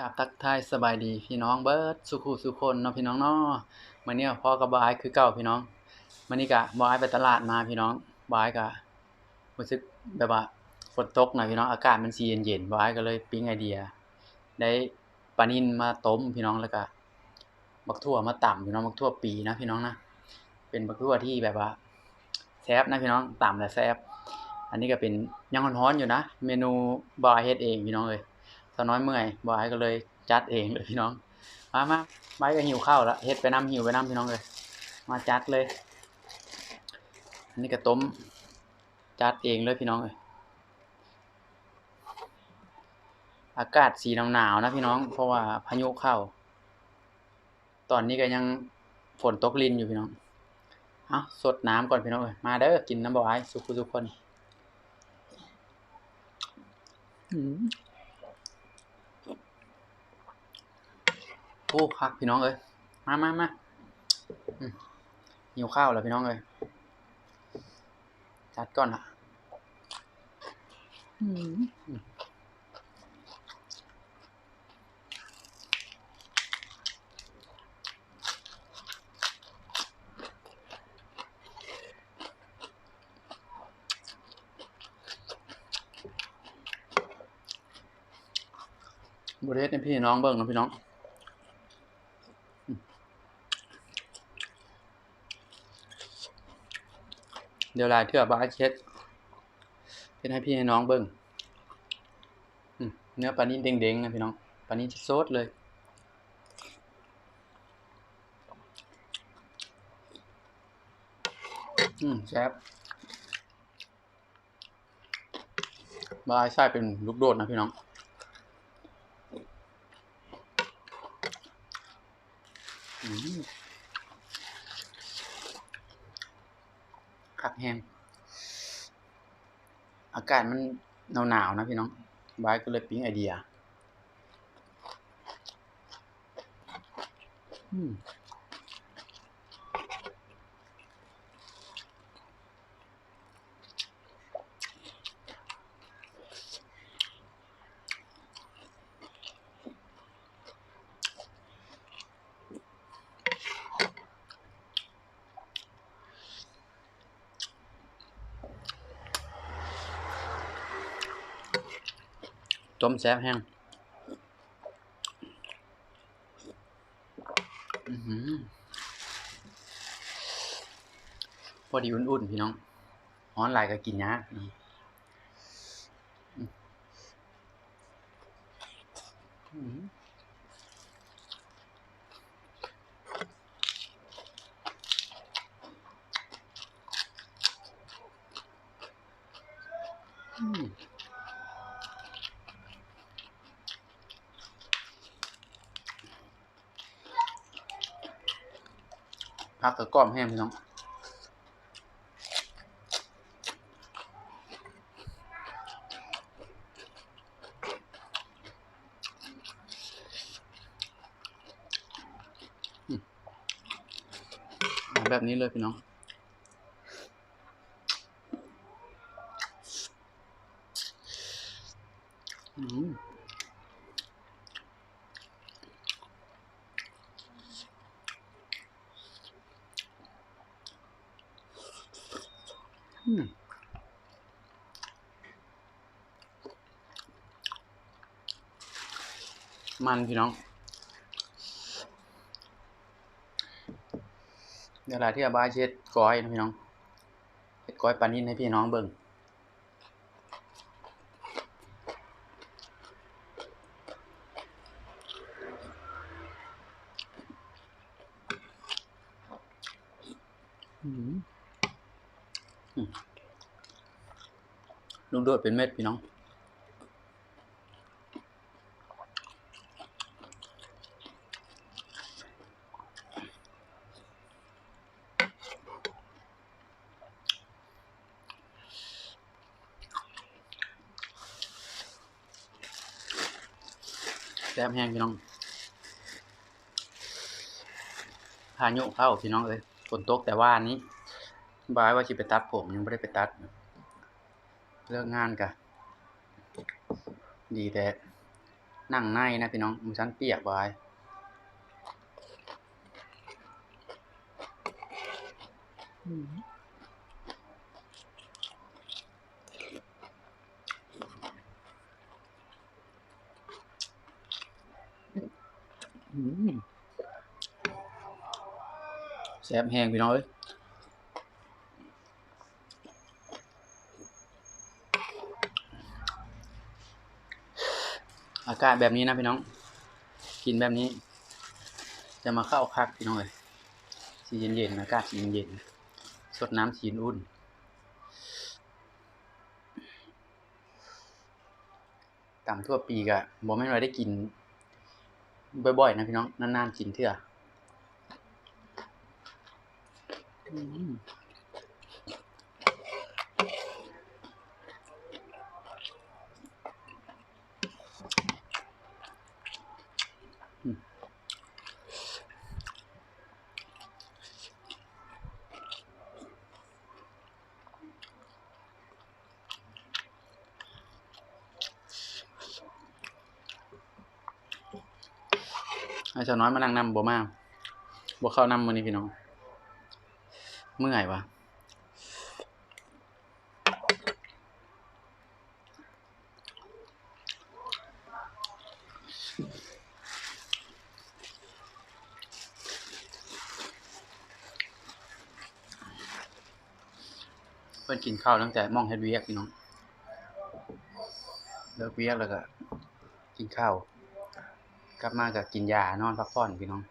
กราบทักทายสบายดีพี่น้องเบิร์ดสุขุสุคนเนาะพี่น้องเนาะมื้อนี้พ่อกับบายคือเก่าพี่น้องมื้อนี้ก็บายไปตลาดมาพี่น้องบายก็รู้สึกแบบว่าฝนตกหน่อยพี่น้องอากาศมันสิเย็นๆบายก็เลยปิ๊งไอเดีย ได้ปลานิลมาต้มพี่น้องแล้วก็บักทั่วมาต่ำพี่น้องบักทั่วปีนะพี่น้องนะเป็นบักทั่วที่แบบว่าแซ่บนะพี่น้องต่ำแล้วแซ่บอันนี้ก็เป็นยังร้อนๆอยู่นะ เมนูบายเฮ็ดเองพี่น้องเอ้ยาวน้อยเมื่อยบายก็เลยจัดเองเลยพี่น้อง มามาบายก็หิวข้าวแล้วเฮ็ดไปน้ำหิวไปน้ำพี่น้องเลย มาจัดเลย อันนี้ก็ต้มจัดเองเลยพี่น้องเลยอากาศสีหนาวๆนะพี่น้อง เพราะว่าพายุเข้า ตอนนี้ก็ยังฝนตกลินอยู่พี่น้อง เอาสดน้ำก่อนพี่น้องเอ้ยมาเด้อกินน้ำบายสุขุทุกคนอืม โอ้คักพี่น้องเอ้ยมามามาอืมหิวข้าวแล้วพี่น้องเอ้ยจัดก่อนละอืมบริเวณพี่น้องเบิ่งนะพี่น้อง เดี๋ยวลายเทือบาสเช็ดเป็นให้พี่ให้น้องเบิ่งอืมเนื้อปลานิ่เด้งๆนะพี่น้องปลานิ่โซดเลยอืมแซ่บบายไส้เป็นลูกโดดนะพี่น้อง อืม คักแห้งอากาศมันหนาวๆนะพี่น้องบายก็เลยปิ๊งไอเดีย อืม ต้มแซ่บแห้งพอดีอุ่นๆ พี่น้องร้อนหลายก็กินยากอืมอืมอืม พักกับก้อมแห้งพี่น้องแบบนี้เลยพี่น้อง อืม มันพี่น้อง เดี๋ยวลาที่อาบายเช็ดก้อยนะพี่น้องเช็ดก้อยปานินให้พี่น้องเบิ่งอืม ลุงโดดเป็นเม็ดพี่น้อง แซ่บแห้งพี่น้องพายุเข้าพี่น้องเอ้ยฝนตกแต่ว่านี้ บายว่าสิไปตัดผมยังไม่ได้ไปตัด เลิกงานกะดีแต่นั่งในนะพี่น้องหมูชั้นเปียกบายอืมอืมแซ่บแห้งพี่น้องเอ้ย อากาศแบบนี้นะพี่น้อง กินแบบนี้ จะมาเข้าคักพี่น้องเลยสีเย็นๆอากาศสีเย็นๆสดน้ำสีอุ่นตามทั่วปีกะบ่แม่นว่าได้กิน บ่อยๆ นะพี่น้อง นานๆ กินเทื่ออื มให้ชาวน้อยมานั่งนำบ่มากบ่เข้านำมื้อนี้พี่น้อง เมื่อยวะเพิ่นกินข้าวตั้งแต่มองเฮ็ดเวียกพี่น้อง เลิกเวียกแล้วก็กินข้าว กลับมาก็กินยานอนพักผ่อนพี่น้อง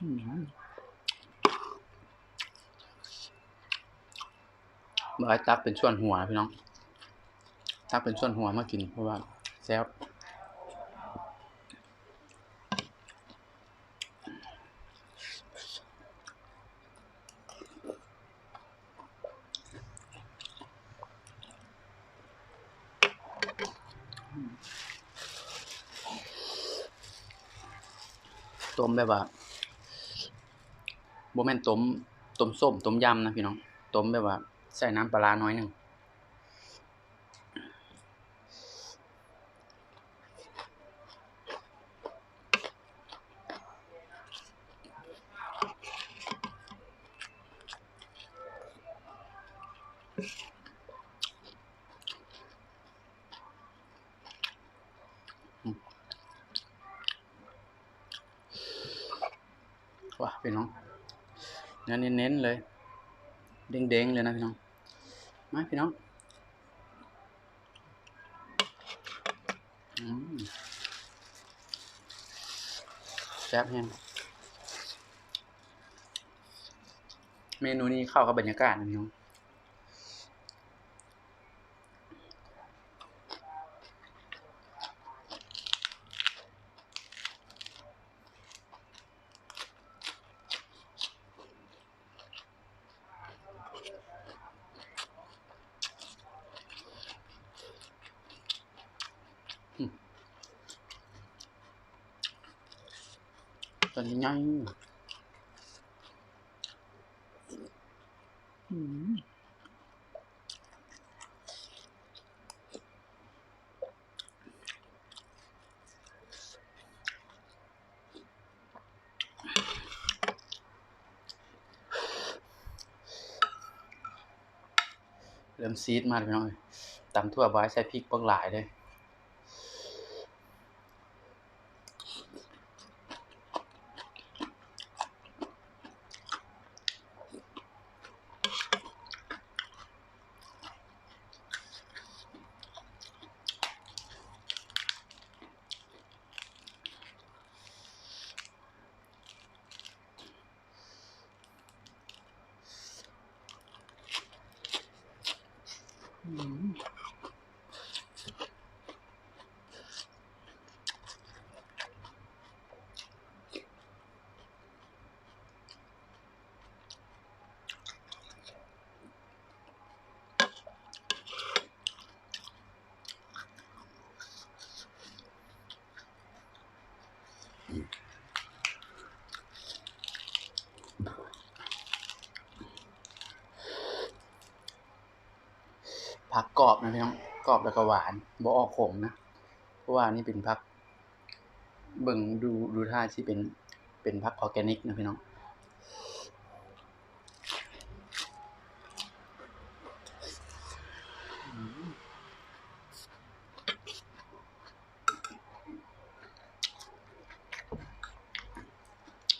อืมบ่ให้ตักเป็นส่วนหัวพี่น้อง ตักเป็นส่วนหัวมากินเพราะว่าแซ่บต้ มแบบว่าบ่แม่นต้มต้มส้มต้มยำนะพี่น้องต้มแบบว่าใส่น้ำปลาร้าน้อยหนึ่ง ว้าพี่น้อง เนื้อเน้นๆเลย เด้งๆเลยนะพี่น้อง มาพี่น้องแซ่บแฮงเมนูนี้เข้ากับบรรยากาศนะพี่น้อง ตอนนี้ยังอืม เริ่มซีดมากเลยพี่น้องเอ้ยตำทั่วบายใส่พริกปักหลายเลย กรอบนะพี่น้องกรอบแล้วก็หวานบ่ออกขมนะเพราะว่านี่เป็นผักเบิ่งดูดูท่าที่เป็นเป็นผักออร์แกนิกนะพี่น้อง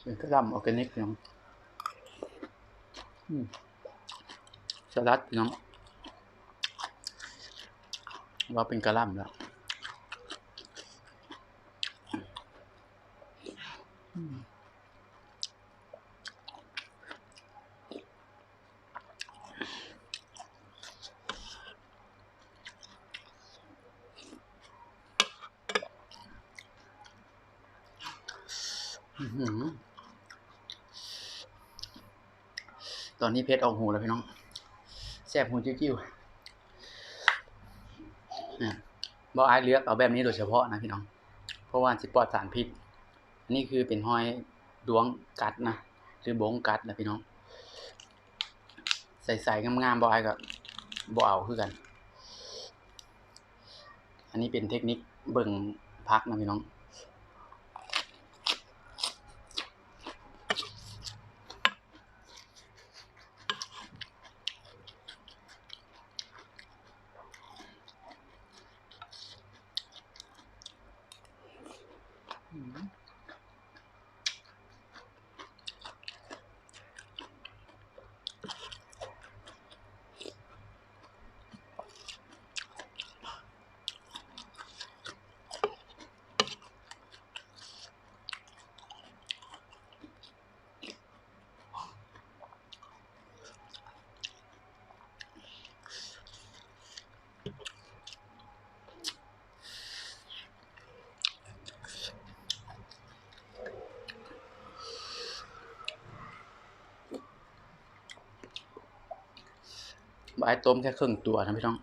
เป็นกระหลำออร์แกนิกพี่น้องสลัดพี่น้อง ว่าเป็นกระหลำแล้วอืมตอนนี้เพชรออกหูแล้วพี่น้องแสบหูจิ้วๆเนี่ย บอไอเลือกเอาแบบนี้โดยเฉพาะนะพี่น้อง เพราะว่าสิปลอดสารพิษอันนี้คือเป็นห้อยดวงกัดนะหรือบงกัดนะพี่น้อง ใส่ๆงามๆบอไอกับอเอาคือกัน อันนี้เป็นเทคนิคเบิ่งพักนะพี่น้อง บายต้มแค่ครึ่งตัวนะพี่น้อง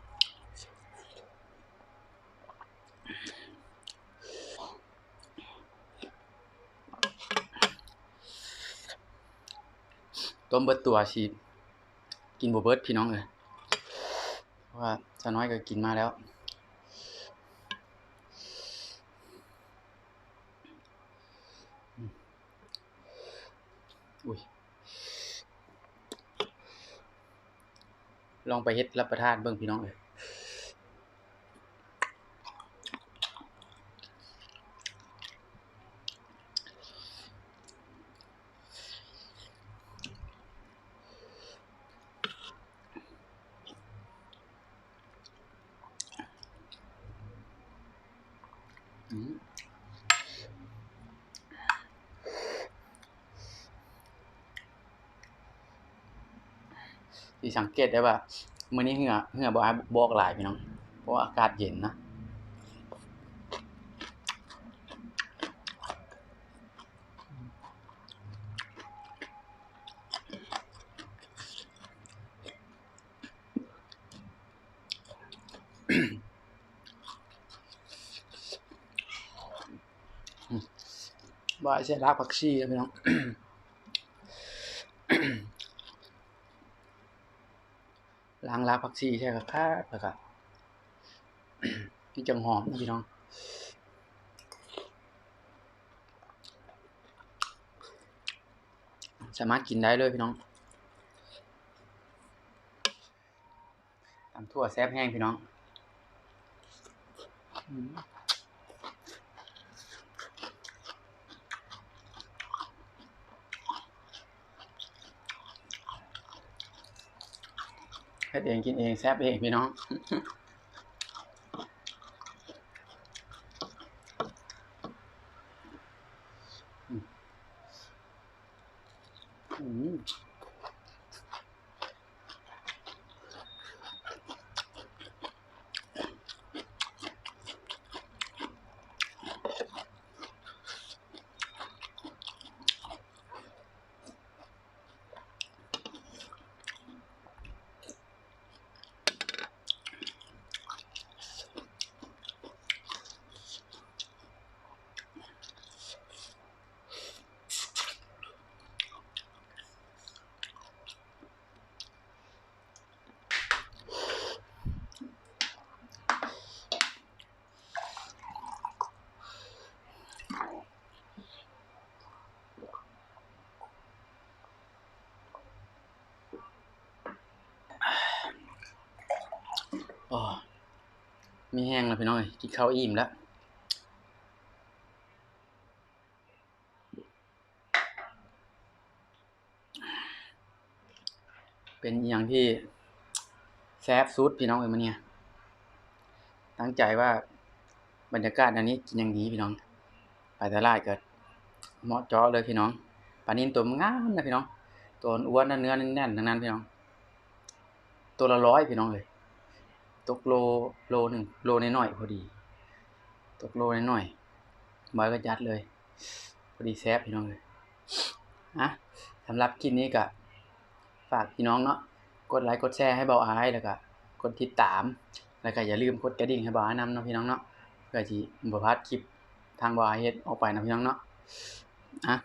ต้มเบิดตัวชีกินบเบิดพี่น้องเลยเพราะว่าชาน้อยก็กินมาแล้ว ลองไปเฮ็ดรับประทานเบิ่งพี่น้องเลยอืม ที่สังเกตได้ว่ามื้อนี้เหงื่อเหงื่อบ่ให้บอกหลายพี่น้องเพราะอากาศเย็นนะบ่ายใช่รากผักชีนะพี่น้อง ลางรากผักชีใช่ครับครับแล้วก็ที่จังหอมนะพี่น้องสามารถกินได้เลยพี่น้องตำทั่วแซ่บแห้งพี่น้อง เฮ็ดเองกินเองแซ่บเองพี่น้องอืม ไมีแห้งแล้วพี่น้องเอ้ยกินข้าวอิ่มแล้วเป็นอย่างที่แซ่บสุดพี่น้องเอ้ยมื้อเนี้ยตั้งใจว่าบรรยากาศอันนี้กินอย่างดีพี่น้องไปตลาดก็เหมาะจาะเลยพี่น้องปลานิลตัวงามนะพี่น้อง ตัวอ้วนนะเนื้อแน่นๆทั้งนั้นพี่น้อง ตัวละร้อยพี่น้องเลย ตกโลโลหนึ่งโลน้อยๆพอดี ตกโลน้อยๆบอยก็ยัดเลย พอดีแซบพี่น้องเลยอะสำหรับคลิปนี้ก็ฝากพี่น้องเนาะกดไลค์กดแชร์ให้เบาอายแล้วก็กดติดตาม แล้วก็อย่าลืมกดกระดิ่งให้เบาอายนำเนาะพี่น้องเนาะเพื่อที่บ่พลาดคลิปทางเบาอายเฮ็ดออกไปนะพี่น้องเนาะอะ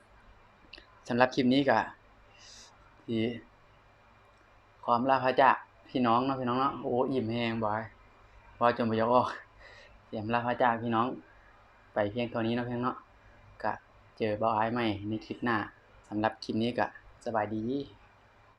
สำหรับคลิปนี้ก็ที่ความลาพระจาก พี่น้องเนาะพี่น้องเนาะโอ้อิ่มแหงบอยบอยจนไปยกออกเสียมลาพระเจ้าพี่น้อง ไปเพียงเท่านี้เนาะเพียงเนาะก็เจอบอยใหม่ในคลิปหน้าสำหรับคลิปนี้ก็สบายดี